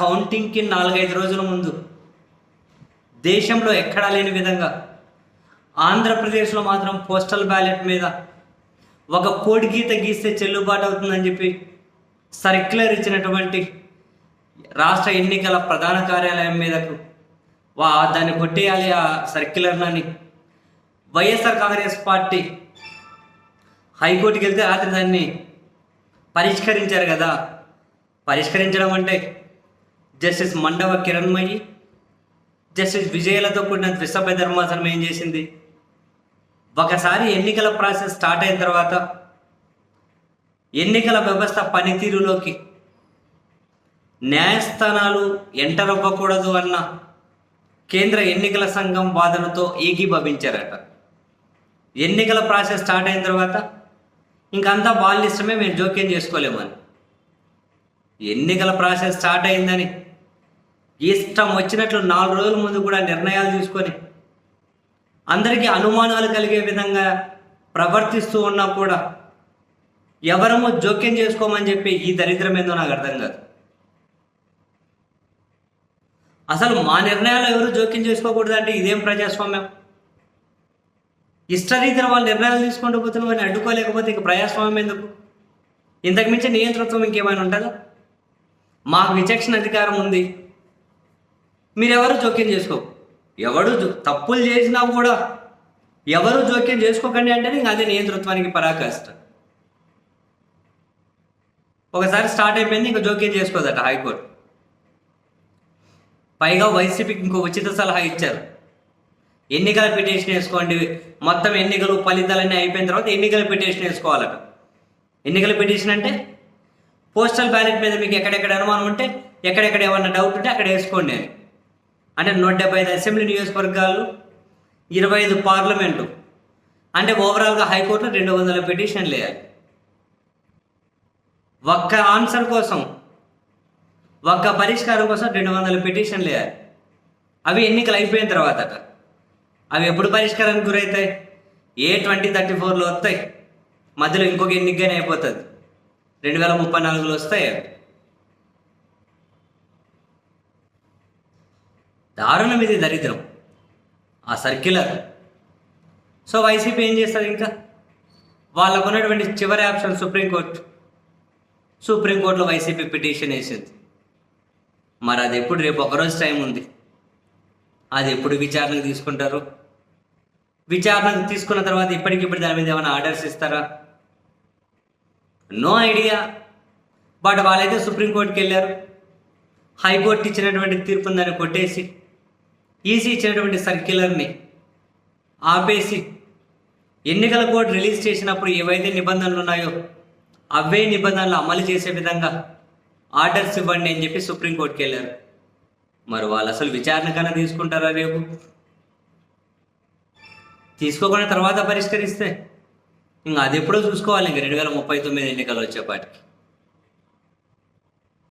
కౌంటింగ్కి నాలుగైదు రోజుల ముందు. దేశంలో ఎక్కడా లేని విధంగా ఆంధ్రప్రదేశ్లో మాత్రం పోస్టల్ బ్యాలెట్ మీద ఒక కోడి గీత గీస్తే చెల్లుబాటు అవుతుందని చెప్పి సర్క్యులర్ ఇచ్చినటువంటి రాష్ట్ర ఎన్నికల ప్రధాన కార్యాలయం మీదకు వా దాన్ని కొట్టేయాలి ఆ సర్క్యులర్నని వైఎస్ఆర్ కాంగ్రెస్ పార్టీ హైకోర్టుకి వెళ్తే రాత్రి దాన్ని పరిష్కరించారు కదా. పరిష్కరించడం అంటే జస్టిస్ మండవ కిరణ్మయి జస్టిస్ విజయలతో కూడిన ద్విసభ్య ధర్మాసనం ఏం చేసింది? ఒకసారి ఎన్నికల ప్రాసెస్ స్టార్ట్ అయిన తర్వాత ఎన్నికల వ్యవస్థ పనితీరులోకి న్యాయస్థానాలు ఎంటర్ అవ్వకూడదు అన్న కేంద్ర ఎన్నికల సంఘం వాదనతో ఏకీభవించారట. ఎన్నికల ప్రాసెస్ స్టార్ట్ అయిన తర్వాత ఇంకంతా వాళ్ళ ఇష్టమే మేము జోక్యం చేసుకోలేమని ఎన్నికల ప్రాసెస్ స్టార్ట్ అయిందని ఇష్టం వచ్చినట్లు నాలుగు రోజుల ముందు కూడా నిర్ణయాలు తీసుకొని అందరికీ అనుమానాలు కలిగే విధంగా ప్రవర్తిస్తూ ఉన్నా కూడా ఎవరము జోక్యం చేసుకోమని చెప్పి ఈ దరిద్రం ఏందో నాకు అర్థం కాదు. అసలు మా నిర్ణయాలు ఎవరు జోక్యం చేసుకోకూడదు అంటే ఇదేం ప్రజాస్వామ్యం? ఇష్టరీతిన వాళ్ళు నిర్ణయాలు తీసుకుంటూ పోతున్న వాడిని అడ్డుకోలేకపోతే ఇంక ప్రజాస్వామ్యం ఎందుకు? ఇంతకు మించి నియంతృత్వం ఇంకేమైనా ఉంటుందా? మాకు విచక్షణ అధికారం ఉంది. మీరెవరు జోక్యం చేసుకో? ఎవడు తప్పులు చేసినా కూడా ఎవరు జోక్యం చేసుకోకండి అంటే ఇంకా అదే నియంతృత్వానికి పరాకాష్ట. ఒకసారి స్టార్ట్ అయిపోయింది ఇంకా జోక్యం చేసుకోదట హైకోర్టు. పైగా వైసీపీకి ఇంకో ఉచిత సలహా ఇచ్చారు. ఎన్నికల పిటిషన్ వేసుకోండి మొత్తం ఎన్నికలు ఫలితాలన్నీ అయిపోయిన తర్వాత ఎన్నికల పిటిషన్ వేసుకోవాలట. ఎన్నికల పిటిషన్ అంటే పోస్టల్ బ్యాలెట్ మీద మీకు ఎక్కడెక్కడ అనుమానం ఉంటే ఎక్కడెక్కడ ఏమన్నా డౌట్ ఉంటే అక్కడ వేసుకోండి అని. అంటే నూట డెబ్బై ఐదు అసెంబ్లీ నియోజకవర్గాలు ఇరవై ఐదు పార్లమెంటు. అంటే ఓవరాల్గా హైకోర్టులో రెండు వందల పిటిషన్లు వేయాలి. ఒక్క ఆన్సర్ కోసం ఒక్క పరిష్కారం కోసం రెండు వందల పిటిషన్లు వేయాలి. అవి ఎన్నికలు అయిపోయిన తర్వాత అవి ఎప్పుడు పరిష్కారానికి గురవుతాయి ఏ ట్వంటీ థర్టీ ఫోర్లో వస్తాయి? మధ్యలో ఇంకొక ఎన్నికగానే అయిపోతుంది. రెండు వేల ముప్పై నాలుగులో వస్తాయి? అవి దారుణం ఇది దరిద్రం. ఆ సర్క్యులర్. సో వైసీపీ ఏం చేస్తుంది ఇంకా? వాళ్ళకు ఉన్నటువంటి చివరి ఆప్షన్ సుప్రీంకోర్టు సుప్రీంకోర్టులో వైసీపీ పిటిషన్ వేసింది. మరి అది ఎప్పుడు రేపు ఒకరోజు టైం ఉంది. అది ఎప్పుడు విచారణకు తీసుకుంటారు? విచారణకు తీసుకున్న తర్వాత ఇప్పటికిప్పుడు దాని మీద ఏమైనా ఆర్డర్స్ ఇస్తారా? No idea. బట్ వాళ్ళైతే సుప్రీంకోర్టుకి వెళ్ళారు. హైకోర్టు ఇచ్చినటువంటి తీర్పుని దాన్ని కొట్టేసి ఈసీ ఇచ్చినటువంటి సర్క్యులర్ని ఆపేసి ఎన్నికల కోడ్ రిలీజ్ చేసినప్పుడు ఏవైతే నిబంధనలు ఉన్నాయో అవే నిబంధనలు అమలు చేసే విధంగా ఆర్డర్స్ ఇవ్వండి అని చెప్పి సుప్రీంకోర్టుకి వెళ్ళారు. మరి వాళ్ళు అసలు విచారణ కన్నా తీసుకుంటారా రేపు? తీసుకోకుండా తర్వాత పరిష్కరిస్తే. ఇంకా అది ఎప్పుడో చూసుకోవాలి ఇంక రెండు వేల ముప్పై తొమ్మిది ఎన్నికలు వచ్చేపాటికి.